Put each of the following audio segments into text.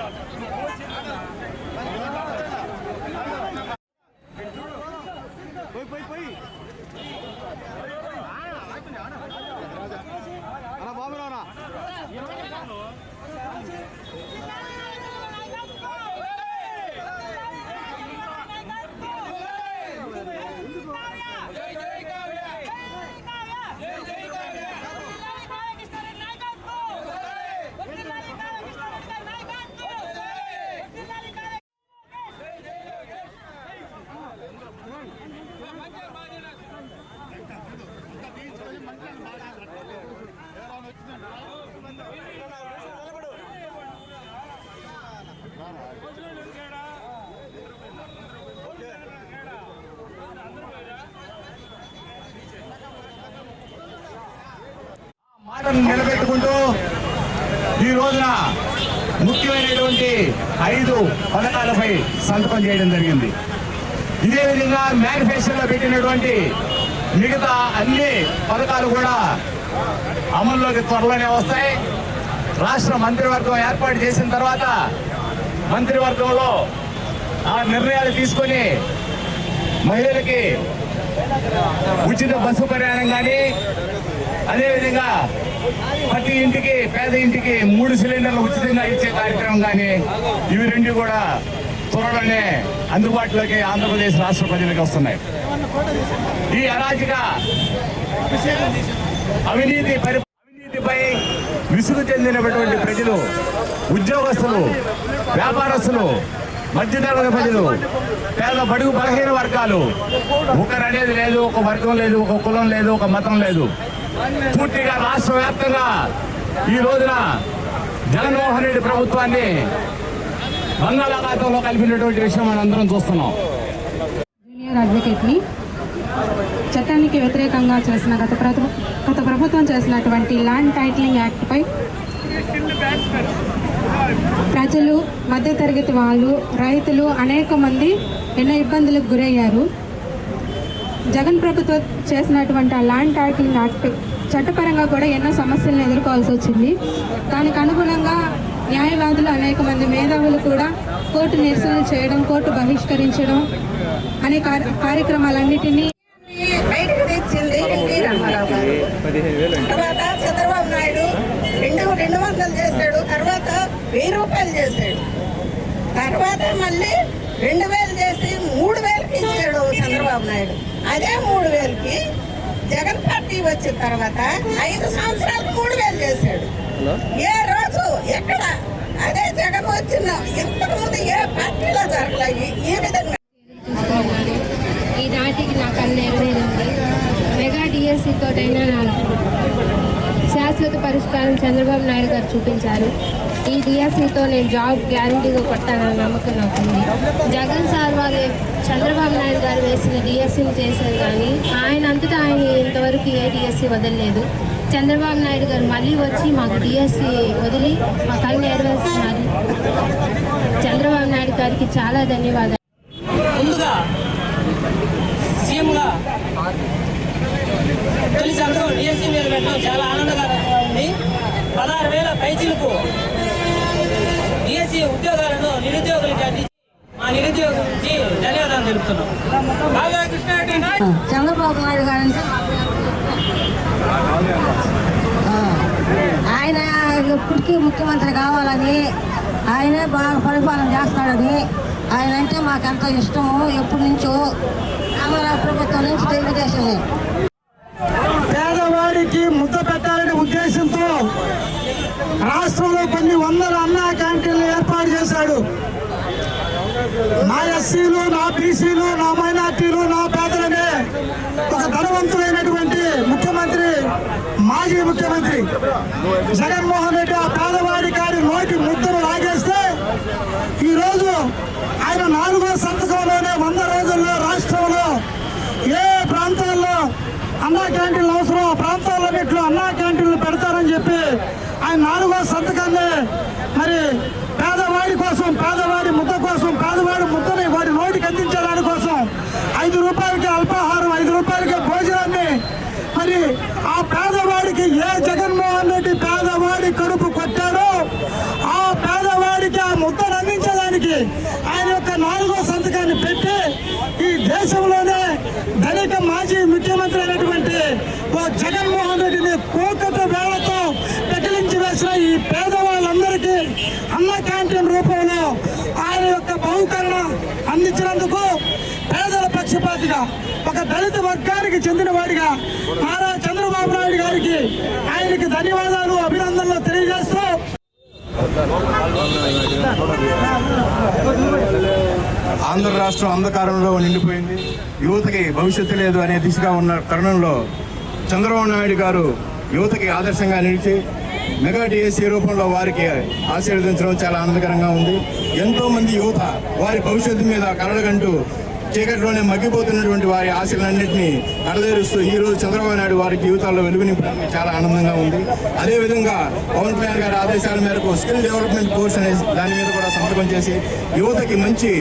మాటను నిలబెట్టుకుంటూ ఈ రోజున ముఖ్యమైనటువంటి ఐదు పథకాలపై సంతకం చేయడం జరిగింది. ఇదే విధంగా మేనిఫెస్టోలో పెట్టినటువంటి మిగతా అన్ని పథకాలు కూడా అమల్లోకి త్వరలోనే వస్తాయి. రాష్ట్ర మంత్రివర్గం ఏర్పాటు చేసిన తర్వాత మంత్రివర్గంలో ఆ నిర్ణయాలు తీసుకొని మహిళలకి ఉచిత బస్సు ప్రయాణం కానీ అదేవిధంగా ప్రతి ఇంటికి పేద ఇంటికి మూడు సిలిండర్లు ఉచితంగా ఇచ్చే కార్యక్రమం కానీ ఇవి రెండు కూడా త్వరలోనే అందుబాటులోకి ఆంధ్రప్రదేశ్ రాష్ట్ర ప్రజలకు వస్తున్నాయి. ఈ అరాజక అవినీతి పరి అవినీతిపై విసుగు చెందినటువంటి ప్రజలు ఉద్యోగస్తులు వ్యాపారస్తులు మధ్యతరగతి ప్రజలు పేద బడుగు బలహీన వర్గాలు ఒకరు అనేది లేదు ఒక వర్గం లేదు ఒక కులం లేదు ఒక మతం లేదు. పూర్తిగా రాష్ట్ర వ్యాప్తంగా ఈ రోజున జగన్మోహన్ రెడ్డి ప్రభుత్వాన్ని బంగాళాఖాతంలో కలిపినటువంటి విషయం మనం అందరం చూస్తున్నాం. జూనియర్ అడ్వకేట్ని చట్టానికి వ్యతిరేకంగా చేసిన గత ప్రభు గత ప్రభుత్వం చేసినటువంటి ల్యాండ్ టైటిలింగ్ యాక్ట్పై ప్రజలు మధ్యతరగతి వాళ్ళు రైతులు అనేక మంది ఎన్నో ఇబ్బందులకు గురయ్యారు. జగన్ ప్రభుత్వం చేసినటువంటి ఆ ల్యాండ్ టైటిలింగ్ యాక్ట్ చట్టపరంగా కూడా ఎన్నో సమస్యలను ఎదుర్కోవాల్సి వచ్చింది. దానికి అనుగుణంగా న్యాయవాదులు అనేక మంది మేధావులు కూడా కోర్టు నిరసనలు చేయడం కోర్టు బహిష్కరించడం అనే కార్య- కార్యక్రమాలన్నిటినీ బయటకు తెచ్చింది ఎన్టీ రామారావు గారు తర్వాత చంద్రబాబు నాయుడు రెండు రెండు వందలు చేశాడు తర్వాత వెయ్యి రూపాయలు చేశాడు. తర్వాత మళ్ళీ రెండు వేలు చేసి మూడు వేలకి ఇచ్చాడు చంద్రబాబు నాయుడు అదే మూడు వేలకి జగన్ పార్టీ వచ్చిన తర్వాత ఐదు సంవత్సరాలకు మూడు వేలు చేశాడు. ఏ రోజు? ఎక్కడ? అదే జగన్ వచ్చిన ఇంతకు ముందు ఏ పార్టీలో జరగలేదు ఈ విధంగా. ఈ నాటికి నాకు అన్ని నెరవేరింది మెగా డిఎస్సి తోటైనా నాకు శాశ్వత పరిష్కారం చంద్రబాబు నాయుడు గారు చూపించారు. ఈ డిఎస్సితో నేను జాబ్ గ్యారంటీగా కొట్టానన్న నమ్మకం నాకు ఉంది. జగన్ సార్ వాళ్ళు చంద్రబాబు నాయుడు గారు వేసిన డిఎస్సిని చేశారు కానీ ఆయన అంతటా ఆయన ఇంతవరకు ఏ డిఎస్సి వదలలేదు. చంద్రబాబు నాయుడు గారు మళ్ళీ వచ్చి మాకు డిఎస్సి వదిలి మా కళ్ళు నెరవేరుస్తున్నారు చంద్రబాబు నాయుడు గారికి చాలా ధన్యవాదాలు. ముందుగా సీఎంగా తొలి మీద పెట్టడం చాలా ఆనందకరంగా ఉంది. పదహారు వేల పైచీలకు డిఎస్సీ ఉద్యోగాలను నిరుద్యోగులకి అందించి మా నిరుద్యోగులకి ధన్యవాదాలు తెలుపుతున్నాం. చంద్రబాబు నాయుడు గారు అంటే? ఆయన ఇప్పటికీ ముఖ్యమంత్రి కావాలని ఆయనే బాగా పరిపాలన చేస్తాడని ఆయన అంటే మాకెంతో ఇష్టము. ఎప్పటి నుంచో రామారావు ప్రభుత్వం నుంచి తెలుగుదేశమే పేదవాడికి ముద్ద పెట్టాలనే ఉద్దేశంతో రాష్ట్రంలో కొన్ని వందల అన్నా క్యాంటీన్లు ఏర్పాటు చేశాడు నా ఎస్సీలు నా బీసీలు నా మైనార్టీలు నా పేదలనే ఒక ధనవంతులైనటువంటి ముఖ్యమంత్రి మాజీ ముఖ్యమంత్రి జగన్మోహన్ రెడ్డి ఆ పేదవాడి గారి నోటి ముద్దను లాగేస్తే ఈరోజు ఆయన నాలుగో సంతకంలోనే వంద రోజుల్లో రాష్ట్రంలో ఏ ప్రాంతాల్లో అన్నా క్యాంటీన్లు అవసరం? ఆ ప్రాంతాలన్నింటిలో అన్నా క్యాంటీన్లు పెడతారని చెప్పి నాలుగో సంతకాన్ని మరి పేదవాడి కోసం పేదవాడి ముద్ద కోసం పేదవాడి ముద్దని వాడి నోటికి అందించే కోసం ఐదు రూపాయలకి అల్పాహారం ఐదు రూపాయలకి భోజనాన్ని మరి ఆ పేదవాడికి ఏ జగన్మోహన్ రెడ్డి పేదవాడి కడుపు కొట్టాడో ఆ పేదవాడికి ఆ ముద్దను అందించడానికి ఆయన యొక్క నాలుగో సంతకాన్ని పెట్టి ఈ దేశంలోనే ధనిక మాజీ ముఖ్యమంత్రి అయినటువంటి ఓ జగన్మోహన్ రెడ్డిని కోకట వేళతో పేదవాళ్ళందరికీ అన్న క్యాంటీన్ రూపంలో ఆయన యొక్క బహుకరణ అందించినందుకు పేదల పక్షపాతిగా ఒక దళిత వర్గానికి చెందిన వాడిగా నారా చంద్రబాబు నాయుడు గారికి ఆయనకి ధన్యవాదాలు అభినందనలు తెలియజేస్తూ ఆంధ్ర రాష్ట్రం అంధకారంలో నిండిపోయింది. యువతకి భవిష్యత్తు లేదు అనే దిశగా ఉన్న తరుణంలో చంద్రబాబు నాయుడు గారు యువతకి ఆదర్శంగా నిలిచి మెగా డిఎస్సీ రూపంలో వారికి ఆశీర్వదించడం చాలా ఆనందకరంగా ఉంది. ఎంతోమంది యువత వారి భవిష్యత్తు మీద కలలుగంటూ చీకటిలోనే మగ్గిపోతున్నటువంటి వారి ఆశలన్నింటినీ నెరవేరుస్తూ ఈ రోజు చంద్రబాబు నాయుడు వారి జీవితాల్లో వెలుగునింపడానికి చాలా ఆనందంగా ఉంది. అదేవిధంగా పవన్ కళ్యాణ్ గారి ఆదేశాల మేరకు స్కిల్ డెవలప్మెంట్ కోర్స్ అనే దాని మీద కూడా సంతకం చేసి యువతకి మంచి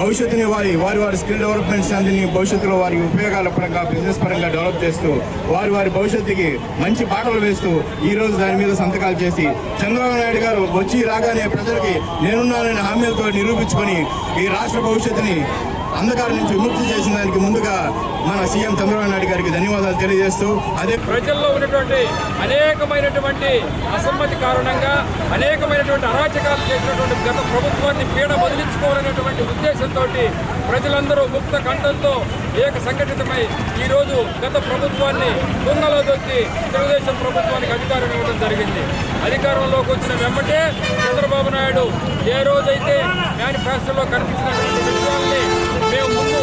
భవిష్యత్తుని వారి వారి వారి స్కిల్ డెవలప్మెంట్ అందిని భవిష్యత్తులో వారి ఉపయోగాల పరంగా బిజినెస్ పరంగా డెవలప్ చేస్తూ వారి వారి భవిష్యత్తుకి మంచి పాటలు వేస్తూ ఈ రోజు దాని మీద సంతకాలు చేసి చంద్రబాబు నాయుడు గారు వచ్చి రాగానే ప్రజలకి నేనున్నానని హామీలతో నిరూపించుకొని ఈ రాష్ట్ర భవిష్యత్తుని అంధకారం నుంచి విముక్తి చేసిన దానికి ముందుగా మన సీఎం చంద్రబాబు నాయుడు గారికి ధన్యవాదాలు తెలియజేస్తూ అదే ప్రజల్లో ఉన్నటువంటి అనేకమైనటువంటి అసమ్మతి కారణంగా అనేకమైనటువంటి అరాచకాలు చేసినటువంటి గత ప్రభుత్వాన్ని పీడ వదిలించుకోవాలనేటువంటి ఉద్దేశంతో ప్రజలందరూ ముక్త కంఠంతో ఏక సంఘటితమై ఈరోజు గత ప్రభుత్వాన్ని తుంగలో దొక్కి తెలుగుదేశం ప్రభుత్వానికి అధికారం ఇవ్వడం జరిగింది. అధికారంలోకి వచ్చిన వెంబటే చంద్రబాబు నాయుడు ఏ రోజైతే మేనిఫెస్టోలో కనిపించినటువంటి విషయాల్ని మేము ముందు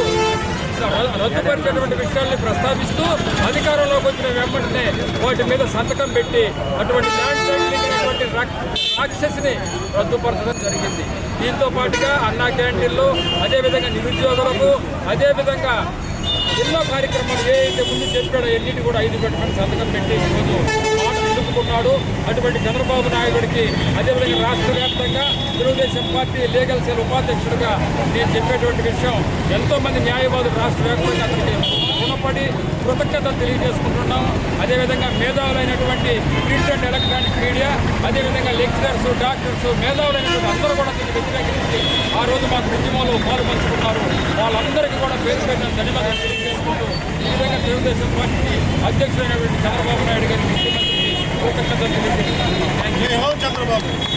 రద్దుపరిచేటువంటి విషయాల్ని ప్రస్తావిస్తూ అధికారంలోకి వచ్చిన వెంబటనే వాటి మీద సంతకం పెట్టి అటువంటి ల్యాండ్ టైటిలింగ్ అనేటువంటి రాక్షసిని రద్దుపరచడం జరిగింది. దీంతో పాటుగా అన్నా క్యాంటీన్లు అదేవిధంగా నిరుద్యోగులకు అదేవిధంగా ఎన్నో కార్యక్రమాలు ఏ అయితే ముందు చెప్పాడో ఎన్నిటి కూడా ఐదు పెట్టమని సంతకం పెట్టి ఈరోజు మాట అటువంటి చంద్రబాబు నాయుడికి అదేవిధంగా రాష్ట్ర వ్యాప్తంగా తెలుగుదేశం పార్టీ లీగల్ సెల్ ఉపాధ్యక్షుడిగా నేను చెప్పేటువంటి విషయం. ఎంతో మంది న్యాయవాదులు రాష్ట్ర వ్యాప్తంగా అతనికి రుణపడి కృతజ్ఞతలు తెలియజేసుకుంటున్నాం. అదేవిధంగా మేధావులైనటువంటి ప్రింట్ అండ్ ఎలక్ట్రానిక్ మీడియా అదేవిధంగా లెక్చరర్స్ డాక్టర్స్ మేధావులైనటువంటి అందరూ కూడా దీన్ని వ్యతిరేకించి ఆ రోజు మాకు ఉద్యమంలో పాలు పంచుకున్నారు. వాళ్ళందరికీ కూడా పేరు పెట్టిన ధన్యవాదాలు తెలియజేసుకుంటూ ఈ విధంగా తెలుగుదేశం పార్టీ అధ్యక్షుడైనటువంటి చంద్రబాబు నాయుడు గారి ముఖ్యమంత్రి కృతజ్ఞతలు తెలియజేస్తున్నాను థ్యాంక్